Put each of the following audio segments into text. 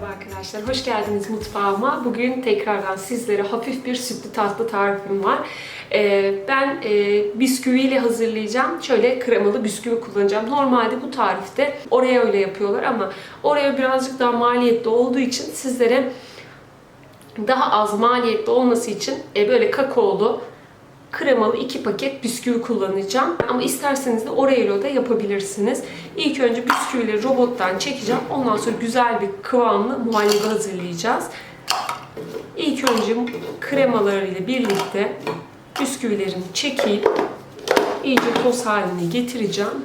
Merhaba arkadaşlar, hoş geldiniz mutfağıma. Bugün tekrardan sizlere hafif bir sütlü tatlı tarifim var. Ee, ben e, bisküviyle hazırlayacağım. Şöyle kremalı bisküvi kullanacağım. Normalde bu tarifte Oreo ile yapıyorlar ama Oreo birazcık daha maliyetli olduğu için sizlere daha az maliyetli olması için e, böyle kakaolu kremalı iki paket bisküvi kullanacağım. Ama isterseniz de Oreo da yapabilirsiniz. İlk önce bisküvileri robottan çekeceğim. Ondan sonra güzel bir kıvamlı muhallebi hazırlayacağız. İlk önce kremalarıyla birlikte bisküvilerimi çekip iyice toz haline getireceğim.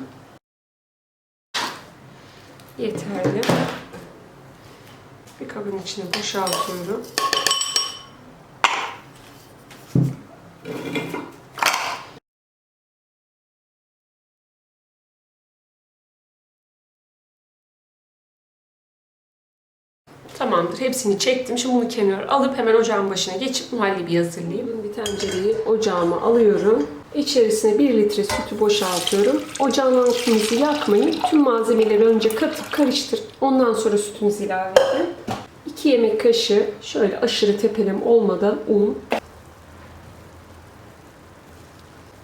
Yeterli. Bir kabın içine boşaltıyorum. Tamamdır. Hepsini çektim. Şimdi bunu kenara alıp hemen ocağın başına geçip muhallebi hazırlayayım. Bir tencereyi ocağıma alıyorum. İçerisine 1 litre sütü boşaltıyorum. Ocağın altınızı yakmayın. Tüm malzemeleri önce katıp karıştır. Ondan sonra sütünüzü ilave edin. 2 yemek kaşığı şöyle aşırı tepelem olmadan un.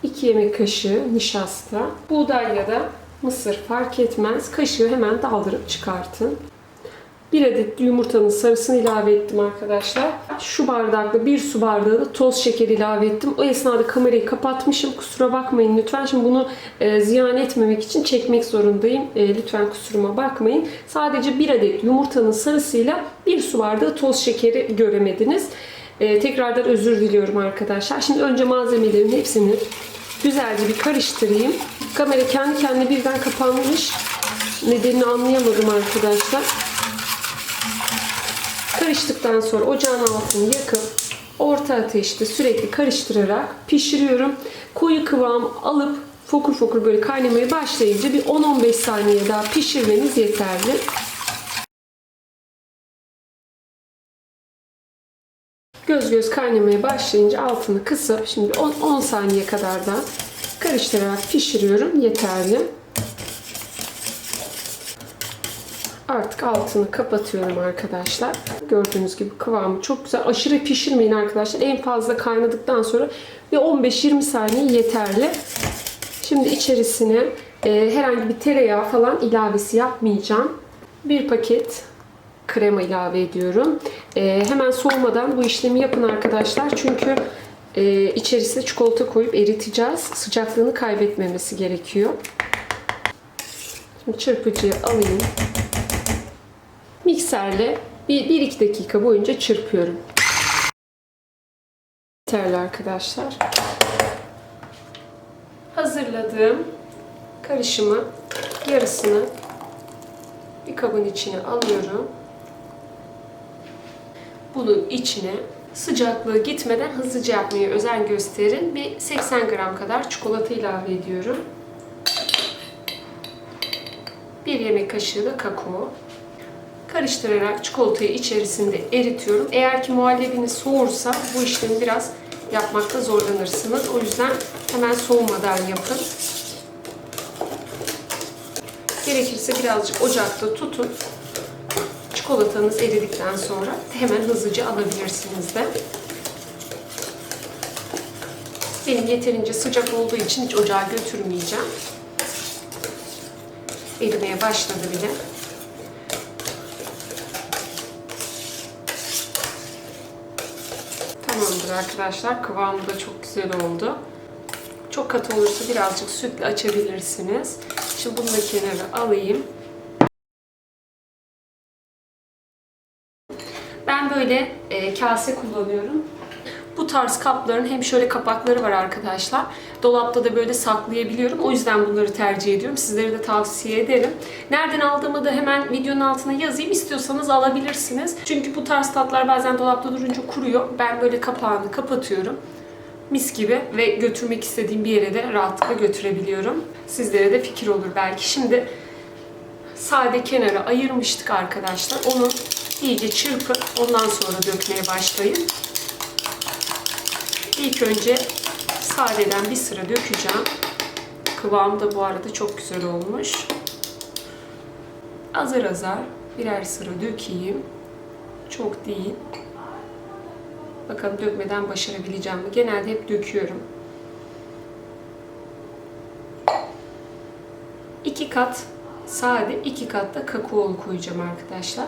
2 yemek kaşığı nişasta. Buğday ya da mısır fark etmez. Kaşığı hemen daldırıp çıkartın. Bir adet yumurtanın sarısını ilave ettim arkadaşlar. Şu bardakla bir su bardağı da toz şeker ilave ettim. O esnada kamerayı kapatmışım. Kusura bakmayın lütfen. Şimdi bunu e, ziyan etmemek için çekmek zorundayım. E, lütfen kusuruma bakmayın. Sadece bir adet yumurtanın sarısıyla bir su bardağı toz şekeri göremediniz. E, tekrardan özür diliyorum arkadaşlar. Şimdi önce malzemelerin hepsini güzelce bir karıştırayım. Kamera kendi kendine birden kapanmış. Nedenini anlayamadım arkadaşlar. Karıştıktan sonra ocağın altını yakıp orta ateşte sürekli karıştırarak pişiriyorum. Koyu kıvam alıp fokur fokur böyle kaynamaya başlayınca bir 10-15 saniye daha pişirmeniz yeterli. Göz göz kaynamaya başlayınca altını kısıp şimdi 10, 10 saniye kadar da karıştırarak pişiriyorum. Yeterli. Artık altını kapatıyorum arkadaşlar. Gördüğünüz gibi kıvamı çok güzel. Aşırı pişirmeyin arkadaşlar. En fazla kaynadıktan sonra bir 15-20 saniye yeterli. Şimdi içerisine e, herhangi bir tereyağı falan ilavesi yapmayacağım. Bir paket krema ilave ediyorum. E, hemen soğumadan bu işlemi yapın arkadaşlar. Çünkü e, içerisine çikolata koyup eriteceğiz. Sıcaklığını kaybetmemesi gerekiyor. Şimdi çırpıcıya alayım mikserle 1-2 dakika boyunca çırpıyorum. Yeterli arkadaşlar. Hazırladığım karışımı yarısını bir kabın içine alıyorum. Bunun içine sıcaklığı gitmeden hızlıca yapmaya özen gösterin. Bir 80 gram kadar çikolata ilave ediyorum. Bir yemek kaşığı da kakao karıştırarak çikolatayı içerisinde eritiyorum. Eğer ki muhallebiniz soğursa bu işlemi biraz yapmakta zorlanırsınız. O yüzden hemen soğumadan yapın. Gerekirse birazcık ocakta tutun. Çikolatanız eridikten sonra hemen hızlıca alabilirsiniz de. Benim yeterince sıcak olduğu için hiç ocağa götürmeyeceğim. Erimeye başladı bile. Tamamdır arkadaşlar. Kıvamı da çok güzel oldu. Çok katı olursa birazcık sütle açabilirsiniz. Şimdi bunu da kenara alayım. Ben böyle e, kase kullanıyorum. Tarz kapların hem şöyle kapakları var arkadaşlar. Dolapta da böyle saklayabiliyorum. O yüzden bunları tercih ediyorum. Sizlere de tavsiye ederim. Nereden aldığımı da hemen videonun altına yazayım. İstiyorsanız alabilirsiniz. Çünkü bu tarz tatlar bazen dolapta durunca kuruyor. Ben böyle kapağını kapatıyorum. Mis gibi ve götürmek istediğim bir yere de rahatlıkla götürebiliyorum. Sizlere de fikir olur belki. Şimdi sade kenara ayırmıştık arkadaşlar. Onu iyice çırpın. Ondan sonra dökmeye başlayın. İlk önce sadeden bir sıra dökeceğim. Kıvamı da bu arada çok güzel olmuş. Azar azar birer sıra dökeyim. Çok değil. Bakalım dökmeden başarabileceğim mi? Genelde hep döküyorum. İki kat sade, iki kat da kakaolu koyacağım arkadaşlar.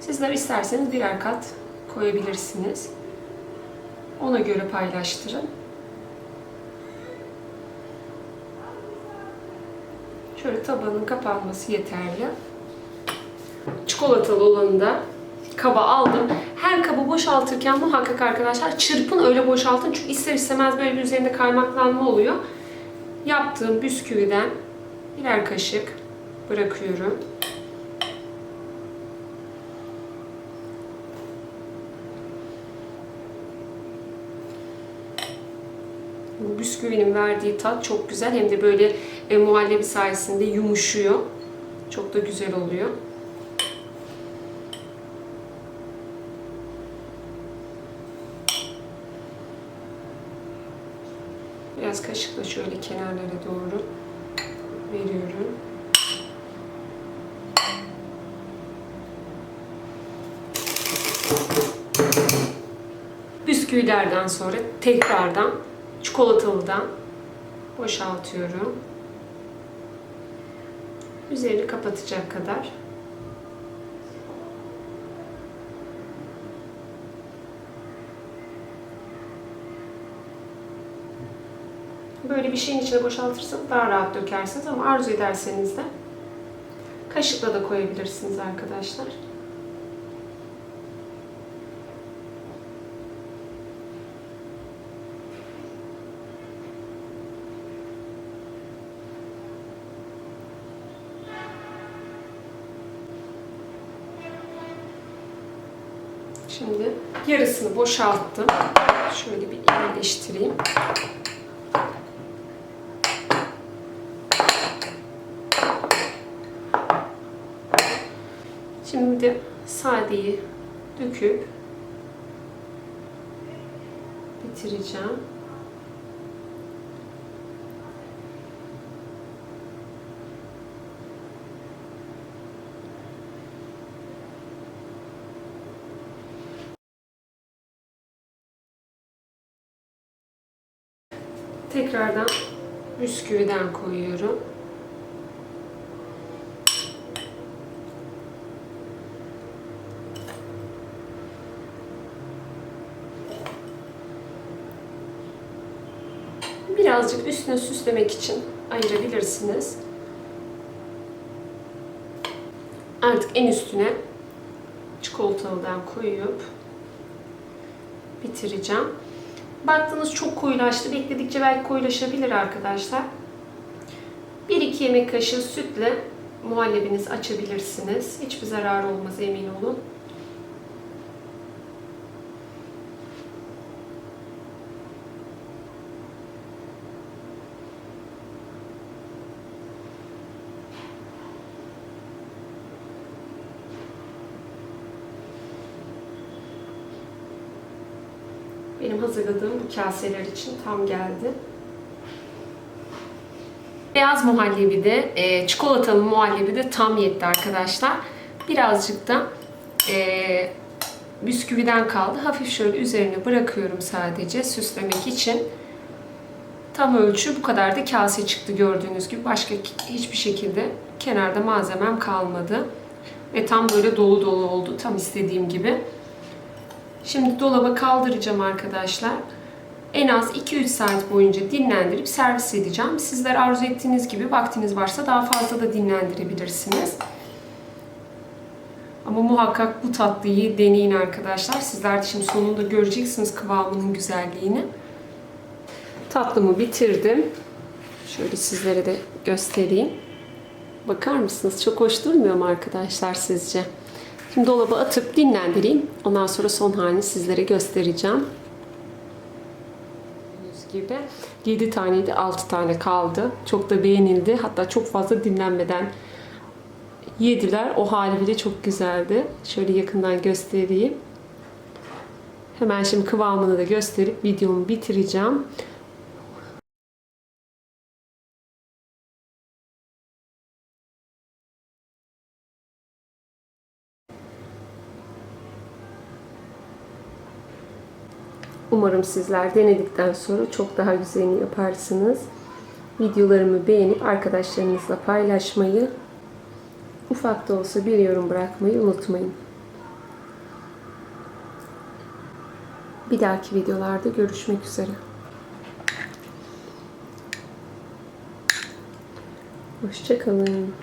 Sizler isterseniz birer kat koyabilirsiniz. Ona göre paylaştırın. Şöyle tabanın kapanması yeterli. Çikolatalı olanı da kaba aldım. Her kabı boşaltırken muhakkak arkadaşlar çırpın öyle boşaltın. Çünkü ister istemez böyle bir üzerinde kaymaklanma oluyor. Yaptığım bisküviden birer kaşık bırakıyorum. Bisküvinin verdiği tat çok güzel. Hem de böyle e, muhallebi sayesinde yumuşuyor. Çok da güzel oluyor. Biraz kaşıkla şöyle kenarlara doğru veriyorum. Bisküvilerden sonra tekrardan çikolatalıdan boşaltıyorum. Üzerini kapatacak kadar. Böyle bir şeyin içine boşaltırsanız daha rahat dökersiniz ama arzu ederseniz de kaşıkla da koyabilirsiniz arkadaşlar. Şimdi yarısını boşalttım. Şöyle bir yerleştireyim. Şimdi sadeyi döküp bitireceğim. Tekrardan bisküviden koyuyorum. Birazcık üstüne süslemek için ayırabilirsiniz. Artık en üstüne çikolatalıdan koyup bitireceğim. Baktınız çok koyulaştı. Bekledikçe belki koyulaşabilir arkadaşlar. 1-2 yemek kaşığı sütle muhallebinizi açabilirsiniz. Hiçbir zarar olmaz emin olun. Benim hazırladığım bu kaseler için tam geldi. Beyaz muhallebi de, e, çikolatalı muhallebi de tam yetti arkadaşlar. Birazcık da e, bisküviden kaldı. Hafif şöyle üzerine bırakıyorum sadece süslemek için. Tam ölçü bu kadar da kase çıktı gördüğünüz gibi. Başka hiçbir şekilde kenarda malzemem kalmadı. Ve tam böyle dolu dolu oldu. Tam istediğim gibi. Şimdi dolaba kaldıracağım arkadaşlar. En az 2-3 saat boyunca dinlendirip servis edeceğim. Sizler arzu ettiğiniz gibi vaktiniz varsa daha fazla da dinlendirebilirsiniz. Ama muhakkak bu tatlıyı deneyin arkadaşlar. Sizler de şimdi sonunda göreceksiniz kıvamının güzelliğini. Tatlımı bitirdim. Şöyle sizlere de göstereyim. Bakar mısınız? Çok hoş durmuyor mu arkadaşlar sizce? Şimdi dolaba atıp dinlendireyim. Ondan sonra son halini sizlere göstereceğim. Gördüğünüz gibi 7 taneydi 6 tane kaldı. Çok da beğenildi. Hatta çok fazla dinlenmeden yediler. O hali bile çok güzeldi. Şöyle yakından göstereyim. Hemen şimdi kıvamını da gösterip videomu bitireceğim. Umarım sizler denedikten sonra çok daha güzelini yaparsınız. Videolarımı beğenip arkadaşlarınızla paylaşmayı, ufak da olsa bir yorum bırakmayı unutmayın. Bir dahaki videolarda görüşmek üzere. Hoşçakalın.